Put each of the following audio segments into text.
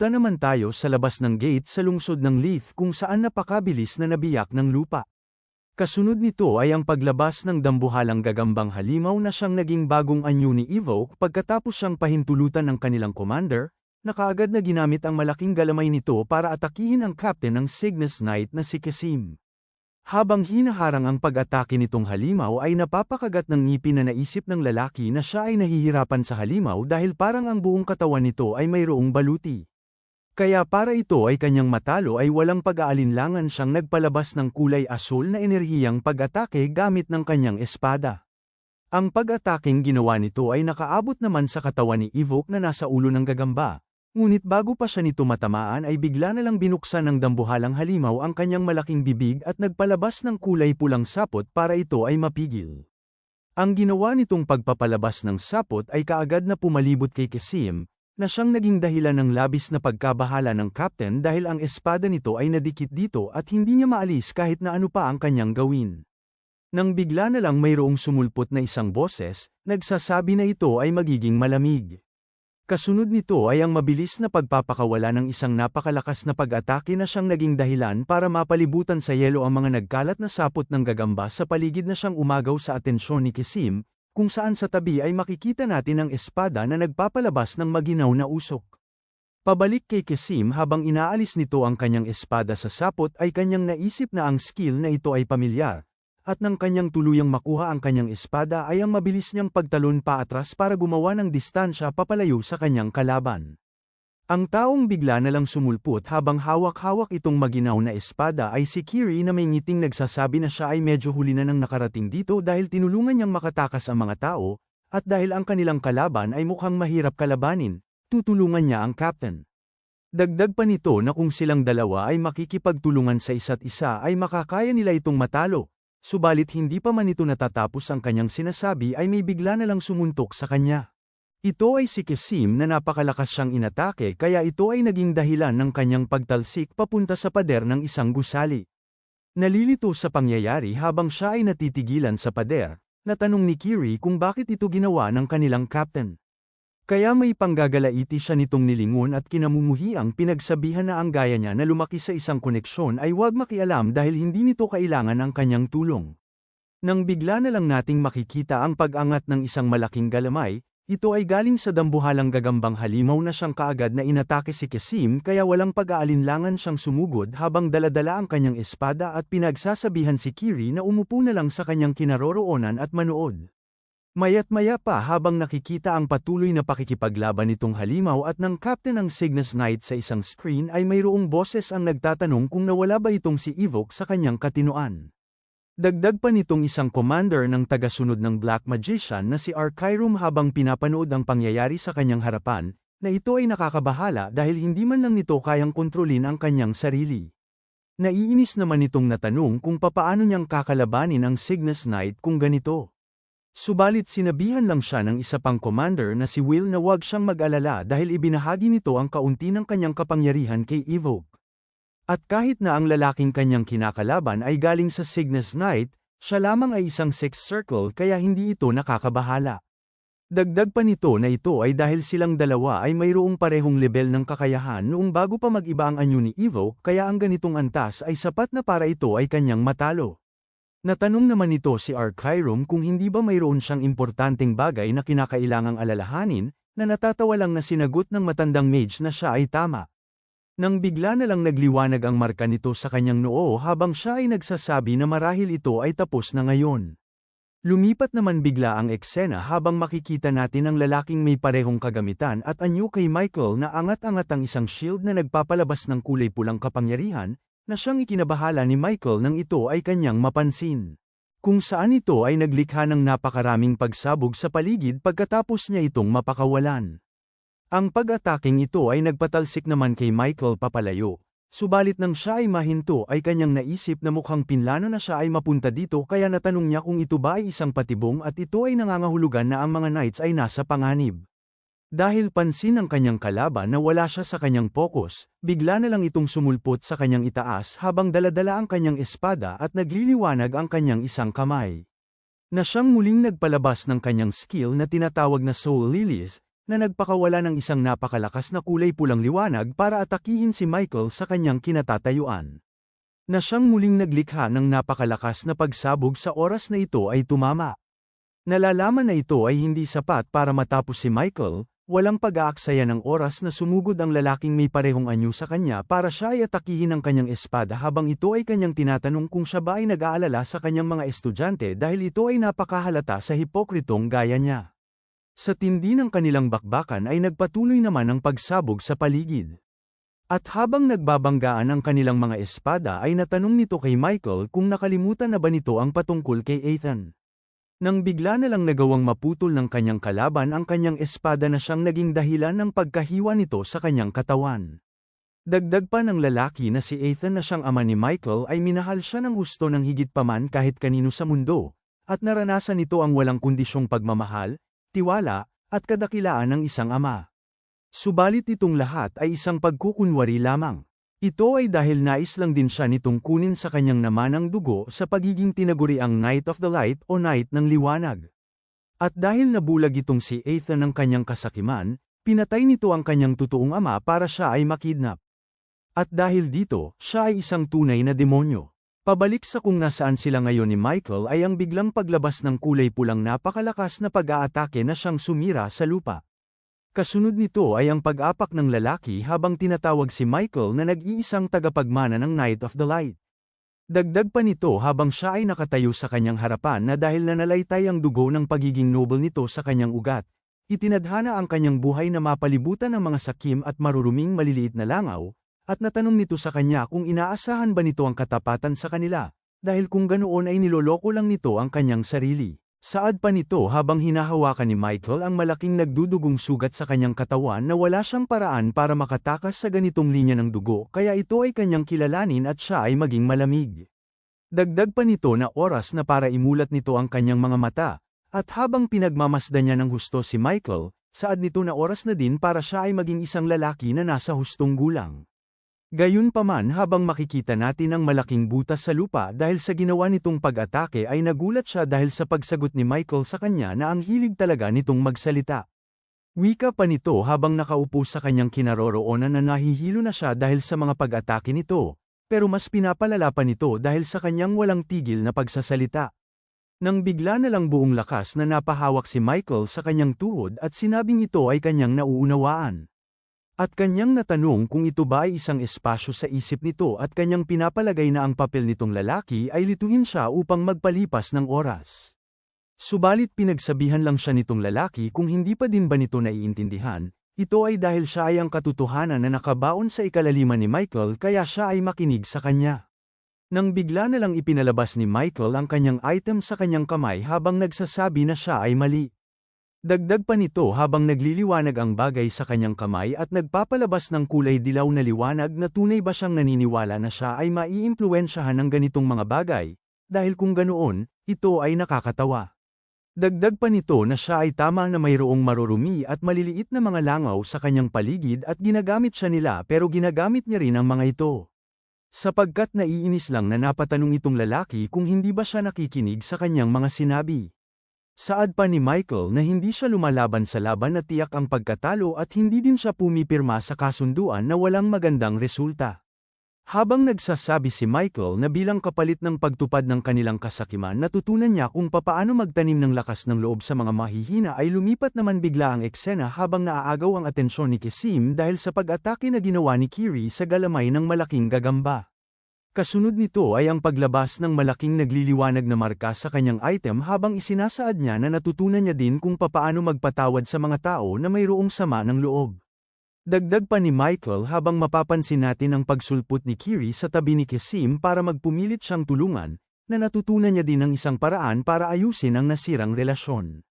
Pumunta naman tayo sa labas ng gate sa lungsod ng Leith kung saan napakabilis na nabiyak ng lupa. Kasunod nito ay ang paglabas ng dambuhalang gagambang halimaw na siyang naging bagong anyo ni Evoke pagkatapos siyang pahintulutan ng kanilang commander, na kaagad na ginamit ang malaking galamay nito para atakihin ang captain ng Cygnus Knight na si Kasim. Habang hinaharang ang pag-atake nitong halimaw ay napapakagat ng ngipin na naisip ng lalaki na siya ay nahihirapan sa halimaw dahil parang ang buong katawan nito ay mayroong baluti. Kaya para ito ay kanyang matalo ay walang pag-aalinlangan siyang nagpalabas ng kulay asul na enerhiyang pag-atake gamit ng kanyang espada. Ang pag-ataking ginawa nito ay nakaabot naman sa katawan ni Evoke na nasa ulo ng gagamba, Ngunit bago pa siya nito matamaan ay bigla na lang binuksan ng dambuhalang halimaw ang kanyang malaking bibig at nagpalabas ng kulay pulang sapot para ito ay mapigil. Ang ginawa nitong pagpapalabas ng sapot ay kaagad na pumalibot kay Kasim, na siyang naging dahilan ng labis na pagkabahala ng captain dahil ang espada nito ay nadikit dito at hindi niya maalis kahit na ano pa ang kanyang gawin. Nang bigla na lang mayroong sumulpot na isang boses, nagsasabi na ito ay magiging malamig. Kasunod nito ay ang mabilis na pagpapakawala ng isang napakalakas na pag-atake na siyang naging dahilan para mapalibutan sa yelo ang mga nagkalat na sapot ng gagamba sa paligid na siyang umagaw sa atensyon ni Kisim, kung saan sa tabi ay makikita natin ang espada na nagpapalabas ng maginaw na usok. Pabalik kay Kisim habang inaalis nito ang kanyang espada sa sapot ay kanyang naisip na ang skill na ito ay pamilyar, at nang kanyang tuluyang makuha ang kanyang espada ay ang mabilis niyang pagtalon pa atras para gumawa ng distansya papalayo sa kanyang kalaban. Ang taong bigla na lang sumulpot habang hawak-hawak itong maginaw na espada ay si Kiri na may ngiting nagsasabi na siya ay medyo huli na nang nakarating dito dahil tinulungan niyang makatakas ang mga tao, at dahil ang kanilang kalaban ay mukhang mahirap kalabanin, tutulungan niya ang captain. Dagdag pa nito na kung silang dalawa ay makikipagtulungan sa isa't isa ay makakaya nila itong matalo, Subalit hindi pa man ito natatapos ang kanyang sinasabi ay may bigla na lang sumuntok sa kanya. Ito ay si Kesim na napakalakas siyang inatake kaya ito ay naging dahilan ng kanyang pagtalsik papunta sa pader ng isang gusali. Nalilito sa pangyayari habang siya ay natitigilan sa pader, natanong ni Kiri kung bakit ito ginawa ng kanilang captain. Kaya may panggagalaiti siya nitong nilingon at kinamumuhiang pinagsabihan na ang gaya niya na lumaki sa isang koneksyon ay huwag makialam dahil hindi nito kailangan ang kanyang tulong. Nang bigla na lang nating makikita ang pag-angat ng isang malaking galamay, ito ay galing sa dambuhalang gagambang halimaw na siyang kaagad na inatake si Kasim kaya walang pag-aalinlangan siyang sumugod habang daladala ang kanyang espada at pinagsasabihan si Kiri na umupo na lang sa kanyang kinaroroonan at manood. Mayat maya pa habang nakikita ang patuloy na pakikipaglaban nitong halimaw at ng captain ng Cygnus Knight sa isang screen ay mayroong boses ang nagtatanong kung nawala ba itong si Evoke sa kanyang katinuan. Dagdag pa nitong isang commander ng tagasunod ng Black Magician na si Archirum habang pinapanood ang pangyayari sa kanyang harapan, na ito ay nakakabahala dahil hindi man lang nito kayang kontrolin ang kanyang sarili. Naiinis naman itong natanong kung papaano niyang kakalabanin ang Cygnus Knight kung ganito. Subalit sinabihan lang siya ng isa pang commander na si Will na huwag siyang mag-alala dahil ibinahagi nito ang kaunti ng kanyang kapangyarihan kay Evoke. At kahit na ang lalaking kanyang kinakalaban ay galing sa Cygnus Knight, siya lamang ay isang sixth circle kaya hindi ito nakakabahala. Dagdag pa nito na ito ay dahil silang dalawa ay mayroong parehong level ng kakayahan noong bago pa mag-iba ang anyo ni Evo kaya ang ganitong antas ay sapat na para ito ay kanyang matalo. Natanong naman ito si Archirum kung hindi ba mayroon siyang importanteng bagay na kinakailangang alalahanin, na natatawa lang na sinagot ng matandang mage na siya ay tama. Nang bigla na lang nagliwanag ang marka nito sa kanyang noo habang siya ay nagsasabi na marahil ito ay tapos na ngayon. Lumipat naman bigla ang eksena habang makikita natin ang lalaking may parehong kagamitan at anyo kay Michael na angat-angat ang isang shield na nagpapalabas ng kulay pulang kapangyarihan, na siyang ikinabahala ni Michael nang ito ay kanyang mapansin. Kung saan ito ay naglikha ng napakaraming pagsabog sa paligid pagkatapos niya itong mapakawalan. Ang pag-ataking ito ay nagpatalsik naman kay Michael papalayo, subalit nang siya ay mahinto ay kanyang naisip na mukhang pinlano na siya ay mapunta dito kaya natanong niya kung ito ba ay isang patibong at ito ay nangangahulugan na ang mga knights ay nasa panganib. Dahil pansin ng kanyang kalaban na wala siya sa kanyang pokus, bigla na lang itong sumulpot sa kanyang itaas habang daladala ang kanyang espada at nagliliwanag ang kanyang isang kamay. Na siyang muling nagpalabas ng kanyang skill na tinatawag na Soul Lilies, na nagpakawala ng isang napakalakas na kulay pulang liwanag para atakihin si Michael sa kanyang kinatatayuan. Na siyang muling naglikha ng napakalakas na pagsabog sa oras na ito ay tumama. Nalalaman na ito ay hindi sapat para matapos si Michael, Walang pag-aaksaya ng oras na sumugod ang lalaking may parehong anyo sa kanya para siya ay atakihin ang kanyang espada habang ito ay kanyang tinatanong kung siya ba ay nag-aalala sa kanyang mga estudyante dahil ito ay napakahalata sa hipokritong gaya niya. Sa tindi ng kanilang bakbakan ay nagpatuloy naman ang pagsabog sa paligid. At habang nagbabanggaan ang kanilang mga espada ay natanong nito kay Michael kung nakalimutan na ba nito ang patungkol kay Ethan. Nang bigla na lang nagawang maputol ng kanyang kalaban ang kanyang espada na siyang naging dahilan ng pagkahiwa nito sa kanyang katawan. Dagdag pa ng lalaki na si Ethan na siyang ama ni Michael ay minahal siya ng gusto ng higit paman kahit kanino sa mundo, at naranasan nito ang walang kondisyong pagmamahal, tiwala, at kadakilaan ng isang ama. Subalit itong lahat ay isang pagkukunwari lamang. Ito ay dahil nais lang din siya nitong kunin sa kanyang namanang dugo sa pagiging tinaguriang Night of the Light o Night ng Liwanag. At dahil nabulag itong si Ethan ng kanyang kasakiman, pinatay nito ang kanyang totoong ama para siya ay makidnap. At dahil dito, siya ay isang tunay na demonyo. Pabalik sa kung nasaan sila ngayon ni Michael ay ang biglang paglabas ng kulay pulang napakalakas na pag-aatake na siyang sumira sa lupa. Kasunod nito ay ang pag-apak ng lalaki habang tinatawag si Michael na nag-iisang tagapagmana ng Night of the Light. Dagdag pa nito habang siya ay nakatayo sa kanyang harapan na dahil nanalaytay ang dugo ng pagiging noble nito sa kanyang ugat, itinadhana ang kanyang buhay na mapalibutan ng mga sakim at maruruming maliliit na langaw, at natanong nito sa kanya kung inaasahan ba nito ang katapatan sa kanila, dahil kung ganoon ay niloloko lang nito ang kanyang sarili. Saad pa nito habang hinahawakan ni Michael ang malaking nagdudugong sugat sa kanyang katawan na wala siyang paraan para makatakas sa ganitong linya ng dugo kaya ito ay kanyang kilalanin at siya ay maging malamig. Dagdag pa nito na oras na para imulat nito ang kanyang mga mata, at habang pinagmamasdan niya ng husto si Michael, saad nito na oras na din para siya ay maging isang lalaki na nasa hustong gulang. Gayunpaman habang makikita natin ang malaking butas sa lupa dahil sa ginawa nitong pag-atake ay nagulat siya dahil sa pagsagot ni Michael sa kanya na ang hilig talaga nitong magsalita. Wika pa nito habang nakaupo sa kanyang kinaroroonan na nahihilo na siya dahil sa mga pag-atake nito, pero mas pinapalala pa nito dahil sa kanyang walang tigil na pagsasalita. Nang bigla na lang buong lakas na napahawak si Michael sa kanyang tuhod at sinabing ito ay kanyang nauunawaan. At kanyang natanong kung ito ba ay isang espasyo sa isip nito at kanyang pinapalagay na ang papel nitong lalaki ay lituhin siya upang magpalipas ng oras. Subalit pinagsabihan lang siya nitong lalaki kung hindi pa din ba nito naiintindihan, ito ay dahil siya ay ang katotohanan na nakabaon sa ikalaliman ni Michael kaya siya ay makinig sa kanya. Nang bigla na lang ipinalabas ni Michael ang kanyang item sa kanyang kamay habang nagsasabi na siya ay mali. Dagdag pa nito habang nagliliwanag ang bagay sa kanyang kamay at nagpapalabas ng kulay dilaw na liwanag na tunay ba siyang naniniwala na siya ay maiimpluensyahan ng ganitong mga bagay, dahil kung ganoon, ito ay nakakatawa. Dagdag pa nito na siya ay tama na mayroong marurumi at maliliit na mga langaw sa kanyang paligid at ginagamit siya nila pero ginagamit niya rin ang mga ito. Sapagkat naiinis lang na napatanong itong lalaki kung hindi ba siya nakikinig sa kanyang mga sinabi. Saad pa ni Michael na hindi siya lumalaban sa laban na tiyak ang pagkatalo at hindi din siya pumipirma sa kasunduan na walang magandang resulta. Habang nagsasabi si Michael na bilang kapalit ng pagtupad ng kanilang kasakiman natutunan niya kung papaano magtanim ng lakas ng loob sa mga mahihina ay lumipat naman bigla ang eksena habang naaagaw ang atensyon ni Kisim dahil sa pag-atake na ginawa ni Kiri sa galamay ng malaking gagamba. Kasunod nito ay ang paglabas ng malaking nagliliwanag na marka sa kanyang item habang isinasaad niya na natutunan niya din kung papaano magpatawad sa mga tao na mayroong sama ng loob. Dagdag pa ni Michael habang mapapansin natin ang pagsulpot ni Kiri sa tabi ni Kesim para magpumilit siyang tulungan, na natutunan niya din ang isang paraan para ayusin ang nasirang relasyon.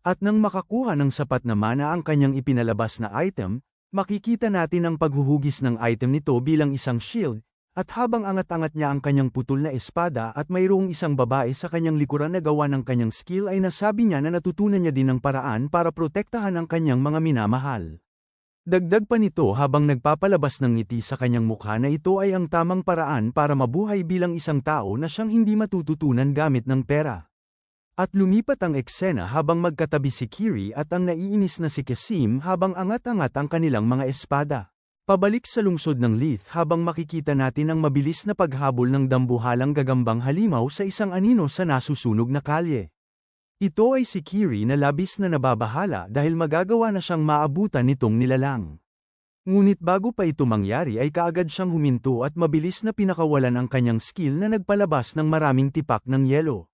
At nang makakuha ng sapat na mana ang kanyang ipinalabas na item, makikita natin ang paghuhugis ng item nito bilang isang shield, at habang angat-angat niya ang kanyang putol na espada at mayroong isang babae sa kanyang likuran na gawa ng kanyang skill ay nasabi niya na natutunan niya din ng paraan para protektahan ang kanyang mga minamahal. Dagdag pa nito habang nagpapalabas ng ngiti sa kanyang mukha na ito ay ang tamang paraan para mabuhay bilang isang tao na siyang hindi matututunan gamit ng pera. At lumipat ang eksena habang magkatabi si Kiri at ang naiinis na si Kasim habang angat-angat ang kanilang mga espada. Pabalik sa lungsod ng Leith habang makikita natin ang mabilis na paghabol ng dambuhalang gagambang halimaw sa isang anino sa nasusunog na kalye. Ito ay si Kiri na labis na nababahala dahil magagawa na siyang maabutan nitong nilalang. Ngunit bago pa ito mangyari ay kaagad siyang huminto at mabilis na pinakawalan ang kanyang skill na nagpalabas ng maraming tipak ng yelo.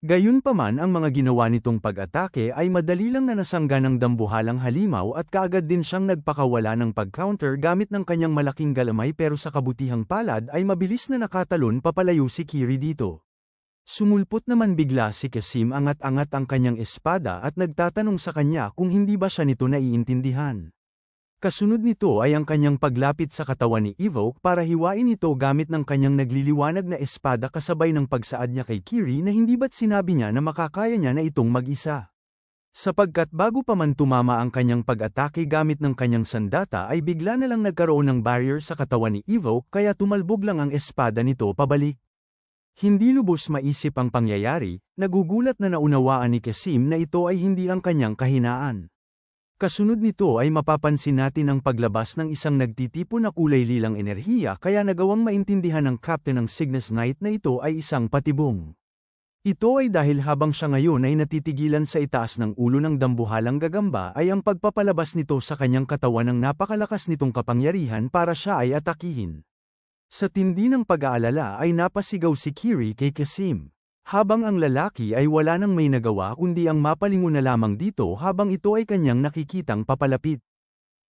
Gayunpaman ang mga ginawa nitong pag-atake ay madali lang na nasangga ng dambuhalang halimaw at kaagad din siyang nagpakawala ng pag-counter gamit ng kanyang malaking galamay pero sa kabutihang palad ay mabilis na nakatalon papalayo si Kiri dito. Sumulpot naman bigla si Kasim angat-angat ang kanyang espada at nagtatanong sa kanya kung hindi ba siya nito naiintindihan. Kasunod nito ay ang kanyang paglapit sa katawan ni Evoke para hiwain ito gamit ng kanyang nagliliwanag na espada kasabay ng pagsaad niya kay Kiri na hindi ba't sinabi niya na makakaya niya na itong mag-isa. Sapagkat bago pa man tumama ang kanyang pag-atake gamit ng kanyang sandata ay bigla na lang nagkaroon ng barrier sa katawan ni Evoke kaya tumalbog lang ang espada nito pabalik. Hindi lubos maisip ang pangyayari, nagugulat na naunawaan ni Kasim na ito ay hindi ang kanyang kahinaan. Kasunod nito ay mapapansin natin ang paglabas ng isang nagtitipo na kulay lilang enerhiya kaya nagawang maintindihan ng Captain ng Cygnus Knight na ito ay isang patibong. Ito ay dahil habang siya ngayon ay natitigilan sa itaas ng ulo ng dambuhalang gagamba ay ang pagpapalabas nito sa kanyang katawan ng napakalakas nitong kapangyarihan para siya ay atakihin. Sa tindi ng pag-aalala ay napasigaw si Kiri kay Kasim. Habang ang lalaki ay wala nang may nagawa kundi ang mapalingon na lamang dito habang ito ay kanyang nakikitang papalapit.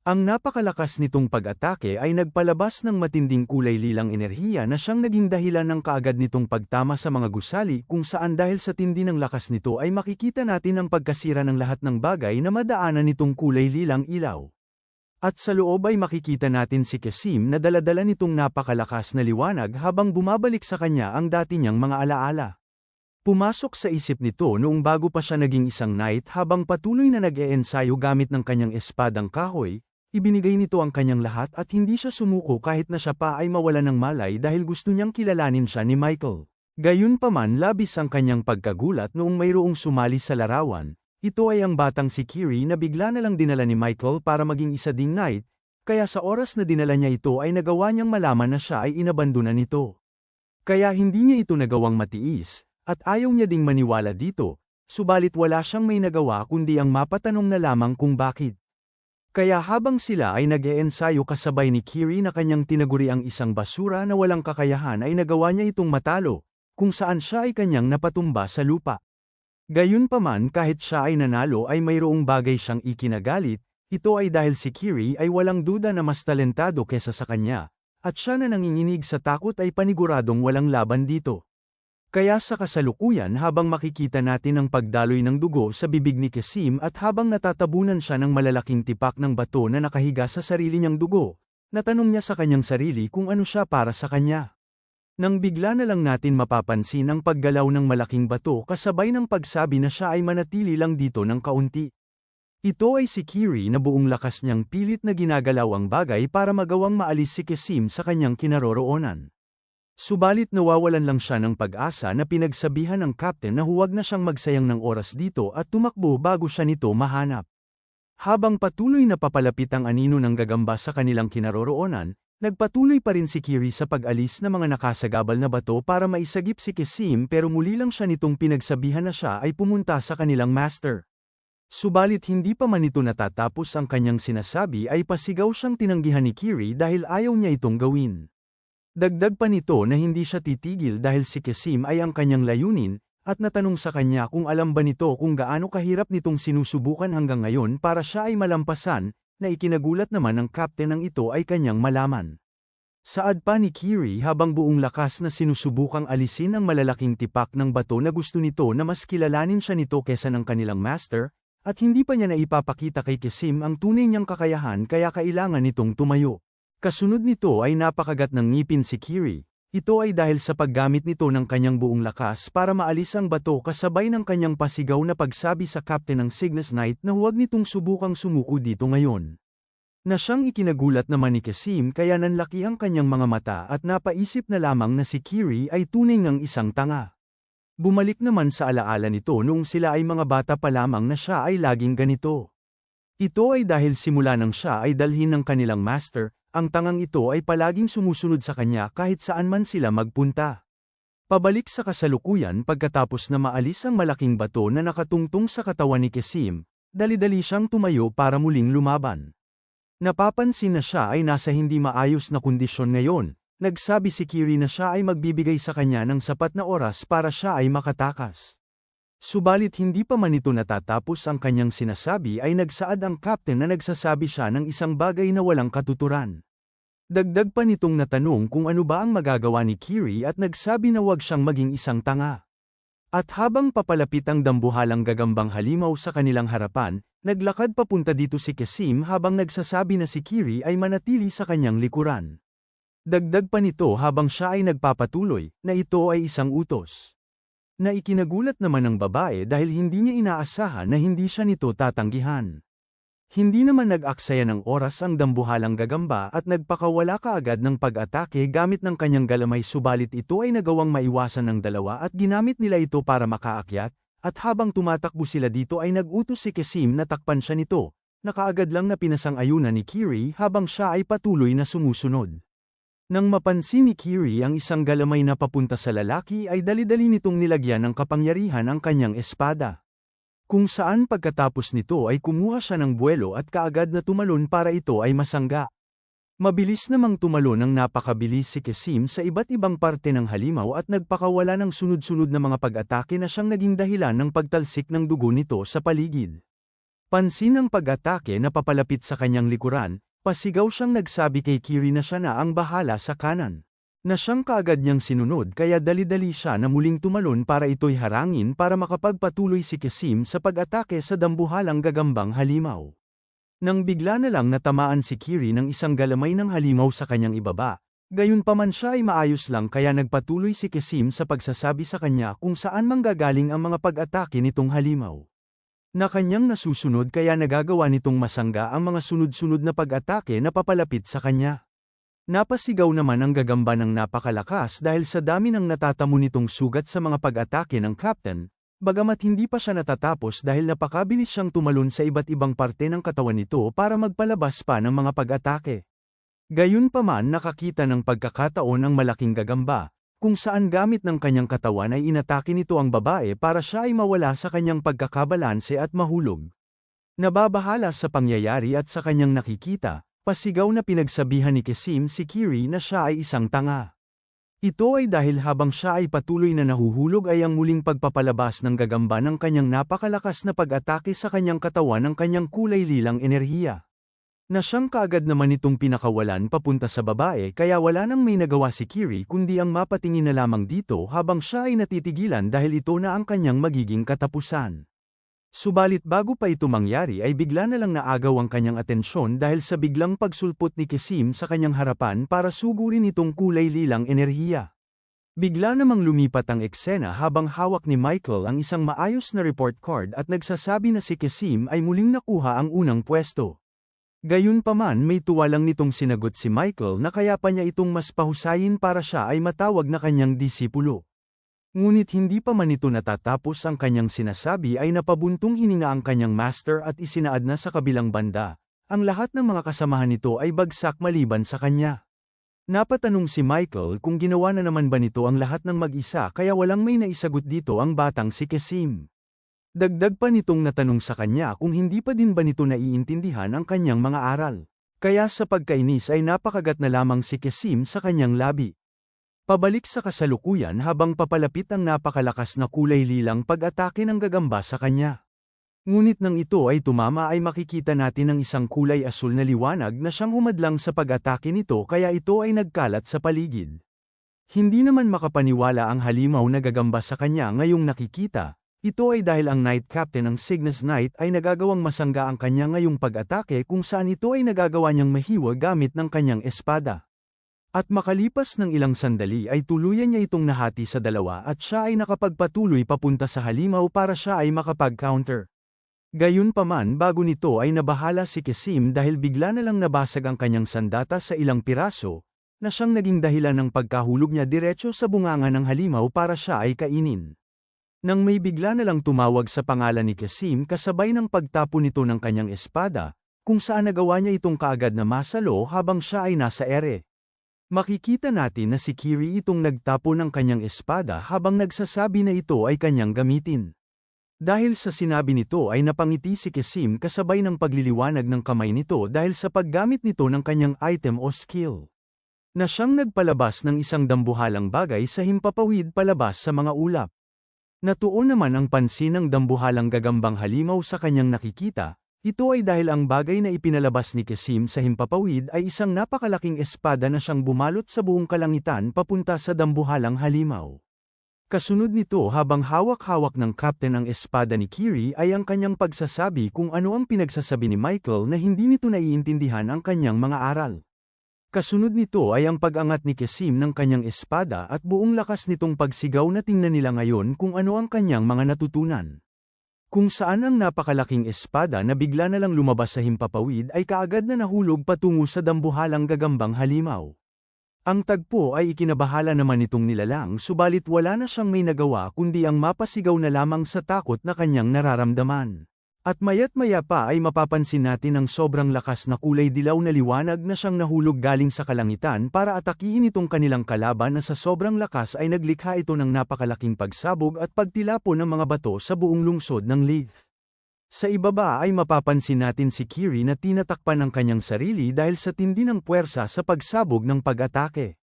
Ang napakalakas nitong pag-atake ay nagpalabas ng matinding kulay lilang enerhiya na siyang naging dahilan ng kaagad nitong pagtama sa mga gusali kung saan dahil sa tindi ng lakas nito ay makikita natin ang pagkasira ng lahat ng bagay na madaanan nitong kulay lilang ilaw. At sa loob ay makikita natin si Kasim na daladala nitong napakalakas na liwanag habang bumabalik sa kanya ang dati niyang mga alaala. Pumasok sa isip nito noong bago pa siya naging isang knight habang patuloy na nag-eensayo gamit ng kanyang espadang kahoy, ibinigay nito ang kanyang lahat at hindi siya sumuko kahit na siya pa ay mawala ng malay dahil gusto niyang kilalanin siya ni Michael. Gayunpaman labis ang kanyang pagkagulat noong mayroong sumali sa larawan, ito ay ang batang si Kiri na bigla na lang dinala ni Michael para maging isa ding knight, kaya sa oras na dinala niya ito ay nagawa niyang malaman na siya ay inabandona nito. Kaya hindi niya ito nagawang matiis, at ayaw niya ding maniwala dito, subalit wala siyang may nagawa kundi ang mapatanong na lamang kung bakit. Kaya habang sila ay nag-eensayo kasabay ni Kiri na kanyang tinaguri ang isang basura na walang kakayahan ay nagawa niya itong matalo, kung saan siya ay kanyang napatumba sa lupa. Gayunpaman kahit siya ay nanalo ay mayroong bagay siyang ikinagalit, ito ay dahil si Kiri ay walang duda na mas talentado kesa sa kanya, at siya na nanginginig sa takot ay paniguradong walang laban dito. Kaya sa kasalukuyan habang makikita natin ang pagdaloy ng dugo sa bibig ni Kasim at habang natatabunan siya ng malalaking tipak ng bato na nakahiga sa sarili niyang dugo, natanong niya sa kanyang sarili kung ano siya para sa kanya. Nang bigla na lang natin mapapansin ang paggalaw ng malaking bato kasabay ng pagsabi na siya ay manatili lang dito ng kaunti. Ito ay si Kiri na buong lakas niyang pilit na ginagalaw ang bagay para magawang maalis si Kasim sa kanyang kinaroroonan. Subalit nawawalan lang siya ng pag-asa na pinagsabihan ng captain na huwag na siyang magsayang ng oras dito at tumakbo bago siya nito mahanap. Habang patuloy na papalapit ang anino ng gagamba sa kanilang kinaroroonan, nagpatuloy pa rin si Kiri sa pag-alis ng mga nakasagabal na bato para maisagip si Kesim pero muli lang siya nitong pinagsabihan na siya ay pumunta sa kanilang master. Subalit hindi pa man ito natatapos ang kanyang sinasabi ay pasigaw siyang tinanggihan ni Kiri dahil ayaw niya itong gawin. Dagdag pa nito na hindi siya titigil dahil si Kasim ay ang kanyang layunin, at natanong sa kanya kung alam ba nito kung gaano kahirap nitong sinusubukan hanggang ngayon para siya ay malampasan, na ikinagulat naman ng captain ng ito ay kanyang malaman. Saad pa ni Kiri habang buong lakas na sinusubukang alisin ang malalaking tipak ng bato na gusto nito na mas kilalanin siya nito kesa ng kanilang master, at hindi pa niya naipapakita kay Kasim ang tunay niyang kakayahan kaya kailangan nitong tumayo. Kasunod nito ay napakagat ng ngipin si Kiri. Ito ay dahil sa paggamit nito ng kanyang buong lakas para maalis ang bato kasabay ng kanyang pasigaw na pagsabi sa captain ng Cygnus Knight na huwag nitong subukang sumuko dito ngayon. Na siyang ikinagulat naman ni Kasim kaya nanlaki ang kanyang mga mata at napaisip na lamang na si Kiri ay tunay ngang isang tanga. Bumalik naman sa alaala nito noong sila ay mga bata pa lamang na siya ay laging ganito. Ito ay dahil simula nang siya ay dalhin ng kanilang master, ang tangang ito ay palaging sumusunod sa kanya kahit saan man sila magpunta. Pabalik sa kasalukuyan pagkatapos na maalis ang malaking bato na nakatungtong sa katawan ni Kesim, dali-dali siyang tumayo para muling lumaban. Napapansin na siya ay nasa hindi maayos na kondisyon ngayon, nagsabi si Kiri na siya ay magbibigay sa kanya ng sapat na oras para siya ay makatakas. Subalit hindi pa man ito natatapos ang kanyang sinasabi ay nagsaad ang captain na nagsasabi siya ng isang bagay na walang katuturan. Dagdag pa nitong natanong kung ano ba ang magagawa ni Kiri at nagsabi na wag siyang maging isang tanga. At habang papalapit ang dambuhalang gagambang halimaw sa kanilang harapan, naglakad papunta dito si Kasim habang nagsasabi na si Kiri ay manatili sa kanyang likuran. Dagdag pa nito habang siya ay nagpapatuloy, na ito ay isang utos. Na ikinagulat naman ng babae dahil hindi niya inaasahan na hindi siya nito tatanggihan. Hindi naman nag-aksaya ng oras ang dambuhalang gagamba at nagpakawala kaagad ng pag-atake gamit ng kanyang galamay subalit ito ay nagawang maiwasan ng dalawa at ginamit nila ito para makaakyat, at habang tumatakbo sila dito ay nag-utos si Kesim na takpan siya nito, nakaagad lang na pinasang ayunan ni Kiri habang siya ay patuloy na sumusunod. Nang mapansin ni Kiri ang isang galamay na papunta sa lalaki ay dali-dali nitong nilagyan ng kapangyarihan ang kanyang espada. Kung saan pagkatapos nito ay kumuha siya ng buwelo at kaagad na tumalon para ito ay masangga. Mabilis namang tumalon ng napakabilis si Kesim sa iba't ibang parte ng halimaw at nagpakawala ng sunod-sunod na mga pag-atake na siyang naging dahilan ng pagtalsik ng dugo nito sa paligid. Pansin ang pag-atake na papalapit sa kanyang likuran, pasigaw siyang nagsabi kay Kiri na siya na ang bahala sa kanan na siyang kaagad niyang sinunod kaya dali-dali siya na muling tumalon para ito'y harangin para makapagpatuloy si Kesim sa pag-atake sa dambuhalang gagambang halimaw. Nang bigla na lang natamaan si Kiri ng isang galamay ng halimaw sa kanyang ibaba, gayon pa man siya ay maayos lang kaya nagpatuloy si Kesim sa pagsasabi sa kanya kung saan manggagaling ang mga pag-atake nitong halimaw. Na kanyang nasusunod kaya nagagawa nitong masangga ang mga sunod-sunod na pag-atake na papalapit sa kanya. Napasigaw naman ang gagamba ng napakalakas dahil sa dami ng natatamo nitong sugat sa mga pag-atake ng captain, bagamat hindi pa siya natatapos dahil napakabilis siyang tumalon sa iba't ibang parte ng katawan nito para magpalabas pa ng mga pag-atake. Gayunpaman nakakita ng pagkakataon ang malaking gagamba, kung saan gamit ng kanyang katawan ay inatake nito ang babae para siya ay mawala sa kanyang pagkakabalanse at mahulog. Nababahala sa pangyayari at sa kanyang nakikita, Pasigaw na pinagsabihan ni Kesim si Kiri na siya ay isang tanga. Ito ay dahil habang siya ay patuloy na nahuhulog ay ang muling pagpapalabas ng gagamba ng kanyang napakalakas na pag-atake sa kanyang katawan ng kanyang kulay lilang enerhiya. Na siyang kaagad naman itong pinakawalan papunta sa babae kaya wala nang may nagawa si Kiri kundi ang mapatingin na lamang dito habang siya ay natitigilan dahil ito na ang kanyang magiging katapusan. Subalit bago pa ito mangyari ay bigla na lang naagaw ang kanyang atensyon dahil sa biglang pagsulpot ni Kesim sa kanyang harapan para sugurin itong kulay lilang enerhiya. Bigla namang lumipat ang eksena habang hawak ni Michael ang isang maayos na report card at nagsasabi na si Kesim ay muling nakuha ang unang pwesto. Gayunpaman may tuwalang nitong sinagot si Michael na kaya pa niya itong mas pahusayin para siya ay matawag na kanyang disipulo. Ngunit hindi pa man ito natatapos ang kanyang sinasabi ay napabuntong hininga ang kanyang master at isinaad na sa kabilang banda. Ang lahat ng mga kasamahan nito ay bagsak maliban sa kanya. Napatanong si Michael kung ginawa na naman ba nito ang lahat ng mag-isa kaya walang may naisagot dito ang batang si Kesim. Dagdag pa nitong natanong sa kanya kung hindi pa din ba nito naiintindihan ang kanyang mga aral. Kaya sa pagkainis ay napakagat na lamang si Kesim sa kanyang labi. Pabalik sa kasalukuyan habang papalapit ang napakalakas na kulay lilang pag-atake ng gagamba sa kanya. Ngunit nang ito ay tumama ay makikita natin ang isang kulay asul na liwanag na siyang humadlang sa pag-atake nito kaya ito ay nagkalat sa paligid. Hindi naman makapaniwala ang halimaw na gagamba sa kanya ngayong nakikita, ito ay dahil ang Knight Captain ng Cygnus Knight ay nagagawang masangga ang kanya ngayong pag-atake kung saan ito ay nagagawa niyang mahiwa gamit ng kanyang espada. At makalipas ng ilang sandali ay tuluyan niya itong nahati sa dalawa at siya ay nakapagpatuloy papunta sa halimaw para siya ay makapag-counter. Gayunpaman bago nito ay nabahala si Kesim dahil bigla na lang nabasag ang kanyang sandata sa ilang piraso, na siyang naging dahilan ng pagkahulog niya diretso sa bunganga ng halimaw para siya ay kainin. Nang may bigla na lang tumawag sa pangalan ni Kasim kasabay ng pagtapo nito ng kanyang espada, kung saan nagawa niya itong kaagad na masalo habang siya ay nasa ere. Makikita natin na si Kiri itong nagtapo ng kanyang espada habang nagsasabi na ito ay kanyang gamitin. Dahil sa sinabi nito ay napangiti si Kasim kasabay ng pagliliwanag ng kamay nito dahil sa paggamit nito ng kanyang item o skill. Na siyang nagpalabas ng isang dambuhalang bagay sa himpapawid palabas sa mga ulap. Natuon naman ang pansin ng dambuhalang gagambang halimaw sa kanyang nakikita, ito ay dahil ang bagay na ipinalabas ni Kasim sa himpapawid ay isang napakalaking espada na siyang bumalot sa buong kalangitan papunta sa dambuhalang halimaw. Kasunod nito habang hawak-hawak ng captain ang espada ni Kiri ay ang kanyang pagsasabi kung ano ang pinagsasabi ni Michael na hindi nito naiintindihan ang kanyang mga aral. Kasunod nito ay ang pag-angat ni Kasim ng kanyang espada at buong lakas nitong pagsigaw na tingnan nila ngayon kung ano ang kanyang mga natutunan. Kung saan ang napakalaking espada na bigla na lang lumabas sa himpapawid ay kaagad na nahulog patungo sa dambuhalang gagambang halimaw. Ang tagpo ay ikinabahala naman itong nilalang subalit wala na siyang may nagawa kundi ang mapasigaw na lamang sa takot na kanyang nararamdaman. At mayat maya pa ay mapapansin natin ang sobrang lakas na kulay dilaw na liwanag na siyang nahulog galing sa kalangitan para atakihin itong kanilang kalaban na sa sobrang lakas ay naglikha ito ng napakalaking pagsabog at pagtilapo ng mga bato sa buong lungsod ng Leith. Sa ibaba ay mapapansin natin si Kiri na tinatakpan ng kanyang sarili dahil sa tindi ng puwersa sa pagsabog ng pag-atake.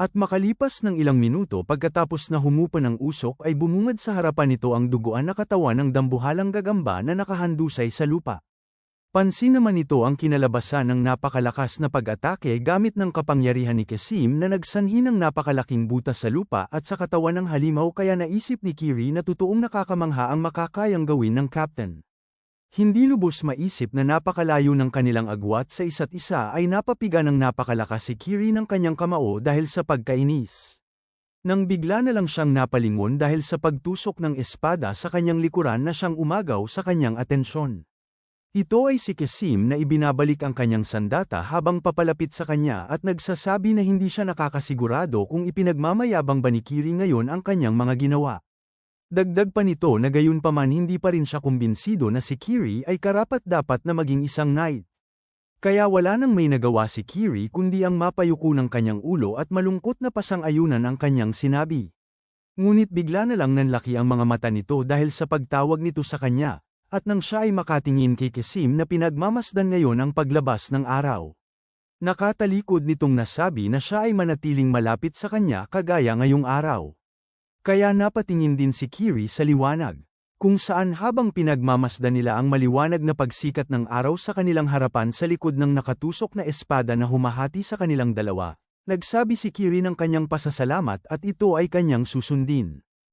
At makalipas ng ilang minuto pagkatapos na humupa ng usok ay bumungad sa harapan nito ang duguan na katawan ng dambuhalang gagamba na nakahandusay sa lupa. Pansin naman ito ang kinalabasan ng napakalakas na pag-atake gamit ng kapangyarihan ni Kasim na nagsanhi ng napakalaking butas sa lupa at sa katawan ng halimaw kaya naisip ni Kiri na totoong nakakamangha ang makakayang gawin ng captain. Hindi lubos maisip na napakalayo ng kanilang agwat sa isa't isa ay napapiga ng napakalakas si Kiri ng kanyang kamao dahil sa pagkainis. Nang bigla na lang siyang napalingon dahil sa pagtusok ng espada sa kanyang likuran na siyang umagaw sa kanyang atensyon. Ito ay si Kasim na ibinabalik ang kanyang sandata habang papalapit sa kanya at nagsasabi na hindi siya nakakasigurado kung ipinagmamayabang ba ni Kiri ngayon ang kanyang mga ginawa. Dagdag pa nito na gayon pa man hindi pa rin siya kumbinsido na si Kiri ay karapat-dapat na maging isang knight. Kaya wala nang may nagawa si Kiri kundi ang mapayuko ng kanyang ulo at malungkot na pasang-ayunan ang kanyang sinabi. Ngunit bigla na lang nanlaki ang mga mata nito dahil sa pagtawag nito sa kanya, at nang siya ay makatingin kay Kasim na pinagmamasdan ngayon ang paglabas ng araw. Nakatalikod nitong nasabi na siya ay manatiling malapit sa kanya kagaya ngayong araw. Kaya napatingin din si Kiri sa liwanag, kung saan habang pinagmamasdan nila ang maliwanag na pagsikat ng araw sa kanilang harapan sa likod ng nakatusok na espada na humahati sa kanilang dalawa, nagsabi si Kiri ng kanyang pasasalamat at ito ay kanyang susundin.